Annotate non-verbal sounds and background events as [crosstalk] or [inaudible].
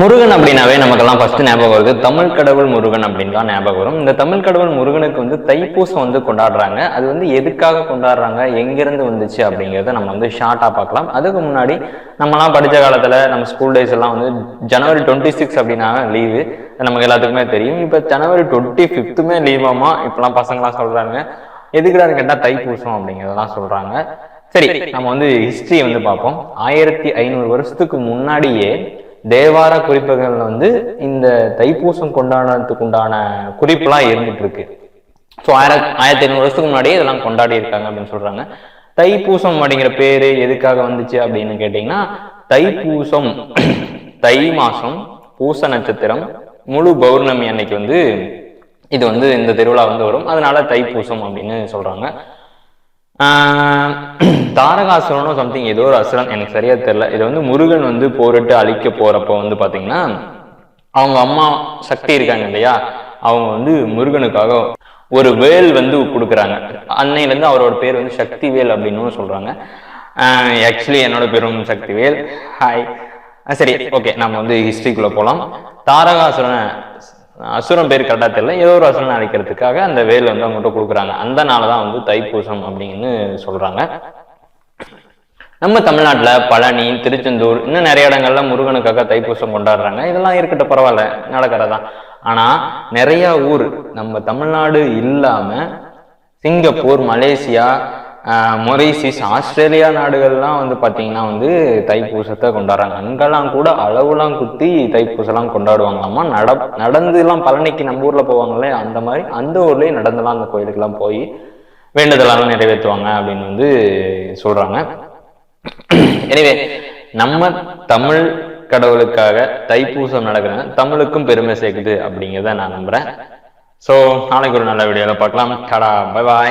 முருகன் அப்படின்னாவே நமக்கெல்லாம் ஃபர்ஸ்ட் ஞாபகம் வருது. தமிழ் கடவுள் முருகன் அப்படின்னு தான் ஞாபகம் வரும். இந்த தமிழ் கடவுள் முருகனுக்கு வந்து தைப்பூசம் வந்து கொண்டாடுறாங்க. அது வந்து எதுக்காக கொண்டாடுறாங்க? எங்கிருந்து வந்துச்சு அப்படிங்கிறத நம்ம வந்து ஷார்ட்டாக பார்க்கலாம். அதுக்கு முன்னாடி நம்மலாம் படிச்ச காலத்துல நம்ம ஸ்கூல் டேஸ் எல்லாம் வந்து ஜனவரி டுவெண்ட்டி சிக்ஸ் அப்படின்னா லீவு நமக்கு எல்லாத்துக்குமே தெரியும். இப்போ ஜனவரி டுவெண்ட்டி ஃபிஃப்த்துமே லீவாமா இப்பெல்லாம் பசங்களாம் சொல்றாங்க. எதுக்குடான்னு கேட்டா தைப்பூசம் அப்படிங்கிறதெல்லாம் சொல்றாங்க. சரி நம்ம வந்து ஹிஸ்ட்ரி வந்து பார்ப்போம். ஆயிரத்தி ஐநூறு வருஷத்துக்கு முன்னாடியே தேவார குறிப்புகள்ல வந்து இந்த தைப்பூசம் கொண்டாடுறதுக்கு உண்டான குறிப்புலாம் இருந்துட்டு இருக்கு ஸோ ஆயிரத்தி ஆயிரத்தி ஐநூறு வருஷத்துக்கு முன்னாடியே இதெல்லாம் கொண்டாடி இருக்காங்க அப்படின்னு சொல்றாங்க. தைப்பூசம் அப்படிங்கிற பேரு எதுக்காக வந்துச்சு அப்படின்னு கேட்டீங்கன்னா தைப்பூசம் தை மாசம் பூச நட்சத்திரம் முழு பௌர்ணமி அன்னைக்கு வந்து இது வந்து இந்த திருவிழா வந்து வரும். அதனால தைப்பூசம் அப்படின்னு சொல்றாங்க. [clears throat] தாரகாசுரனும் சம்திங் ஏதோ ஒரு அசுரன் எனக்கு சரியா தெரியல. இது வந்து முருகன் வந்து போரிட்டு அழிக்க போறப்ப வந்து பாத்தீங்கன்னா அவங்க அம்மா சக்தி இருக்காங்க இல்லையா? அவங்க வந்து முருகனுக்காக ஒரு வேல் வந்து கொடுக்குறாங்க. அன்னையிலேருந்து அவரோட பேர் வந்து சக்தி வேல் அப்படின்னு சொல்றாங்க. ஆக்சுவலி என்னோட பேரும் சக்தி வேல். ஹாய் சரி ஓகே நம்ம வந்து ஹிஸ்ட்ரிக்குள்ளே போகலாம் தாரகாசுரனை அசுரம் பேர் கரெக்டாக தெரியல. ஏதோ ஒரு அசுரன் அழைக்கிறதுக்காக அந்த வேல் வந்து அவங்ககிட்ட கொடுக்குறாங்க. அந்த நாள் தான் வந்து தைப்பூசம் அப்படின்னு சொல்றாங்க. நம்ம தமிழ்நாட்டுல பழனி திருச்செந்தூர் இன்னும் நிறைய இடங்கள்ல முருகனுக்காக தைப்பூசம் கொண்டாடுறாங்க. இதெல்லாம் இருக்கட்டும் பரவாயில்ல நடக்கிறதா ஆனா நிறைய ஊர் நம்ம தமிழ்நாடு இல்லாம சிங்கப்பூர் மலேசியா மொரீசிஸ் ஆஸ்திரேலியா நாடுகள்லாம் வந்து பார்த்தீங்கன்னா வந்து தைப்பூசத்தை கொண்டாடுறாங்க. அங்கெல்லாம் கூட அளவுலாம் குத்தி தைப்பூசம்லாம் கொண்டாடுவாங்களாமா? நட நடந்துலாம் பழனிக்கு நம்ம ஊர்ல போவாங்களே அந்த மாதிரி அந்த ஊர்லயே நடந்துலாம் அந்த கோயிலுக்கெல்லாம் போய் வேண்டுதலாம் நிறைவேற்றுவாங்க அப்படின்னு வந்து சொல்றாங்க. எனவே நம்ம தமிழ் கடவுளுக்காக தைப்பூசம் நடக்கிறாங்க தமிழுக்கும் பெருமை சேர்க்குது அப்படிங்கிறத நான் நம்புறேன். ஸோ நாளைக்கு ஒரு நல்ல வீடியோவில் பார்க்கலாம். கடா பை பாய்